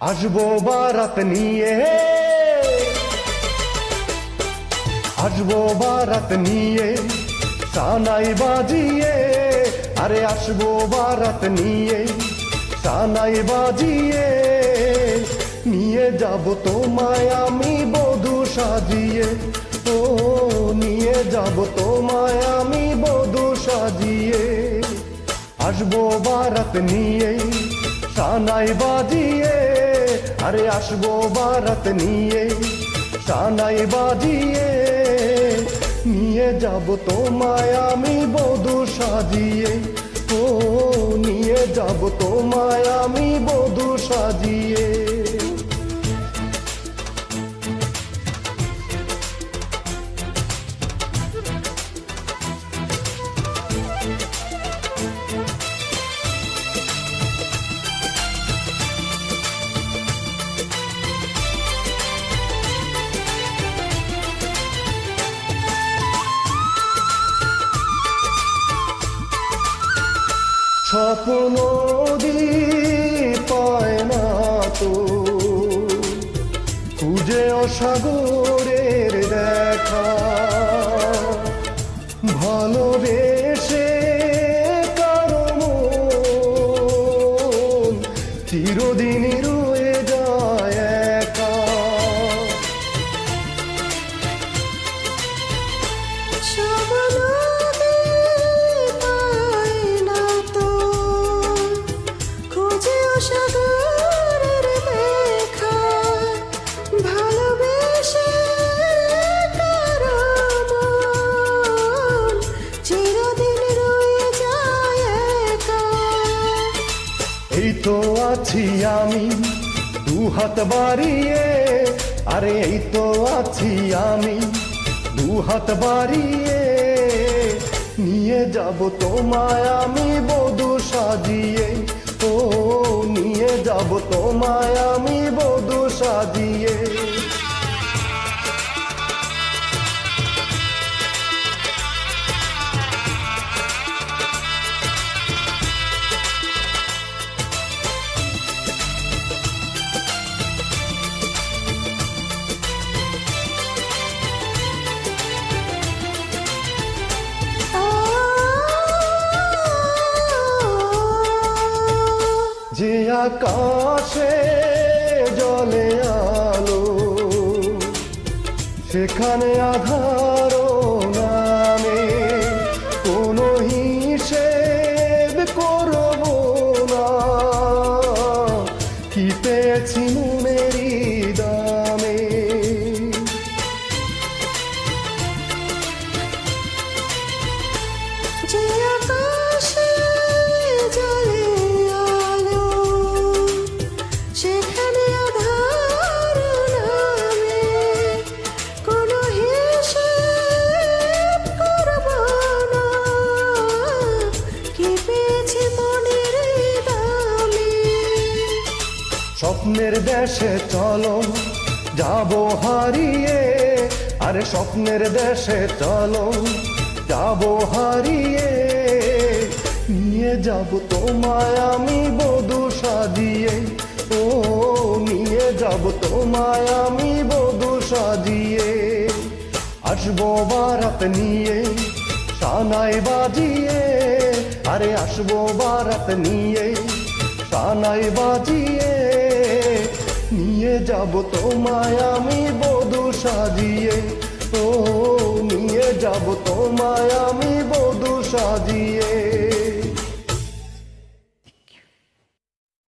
আসব বারাত নিয়ে। আসব বারাত নিয়ে সানাই বাজিয়ে, আরে আসব বারাত নিয়ে সানাই বাজিয়ে। নিয়ে যাব তোমায় আমি বধু সাজিয়ে। ও, নিয়ে যাব তোমায় আমি বধু সাজিয়ে। আসব বারাত নিয়ে সানাই বাজিয়ে আরে আসব বারাত নিয়ে সানাই বাজিয়ে। নিয়ে যাব তোমায় আমি বধু সাজিয়ে। ও, নিয়ে যাব তোমায় আমি স্বপ্ন পায় না তো। খুঁজে অসাগরের দেখা। ভালোবেসে তো আছি আমি, দু হাত বাড়িয়ে, আরে এই তো আছি আমি, দু হাত বাড়িয়ে। নিয়ে যাব তোমায় আমি বধু সাজিয়ে, ও নিয়ে যাব তোমায় আমি বধু সাজিয়ে। যে আকাশে জলে আলো সেখানে আধারো নামে স্বপ্নের দেশে চলো, যাব হারিয়ে। আরে স্বপ্নের দেশে চলো, যাব হারিয়ে। নিয়ে যাব তোমায় আমি বধু সাজিয়ে। ও, নিয়ে যাব তোমায় আমি বধু সাজিয়ে। আসব বারাত নিয়ে সানাই বাজিয়ে। আরে আসব বারাত নিয়ে সানাই বাজিয়ে। যাব তোমায় আমি বধু সাজিয়ে। ও নিয়ে যাব তোমায় আমি বধু সাজিয়ে।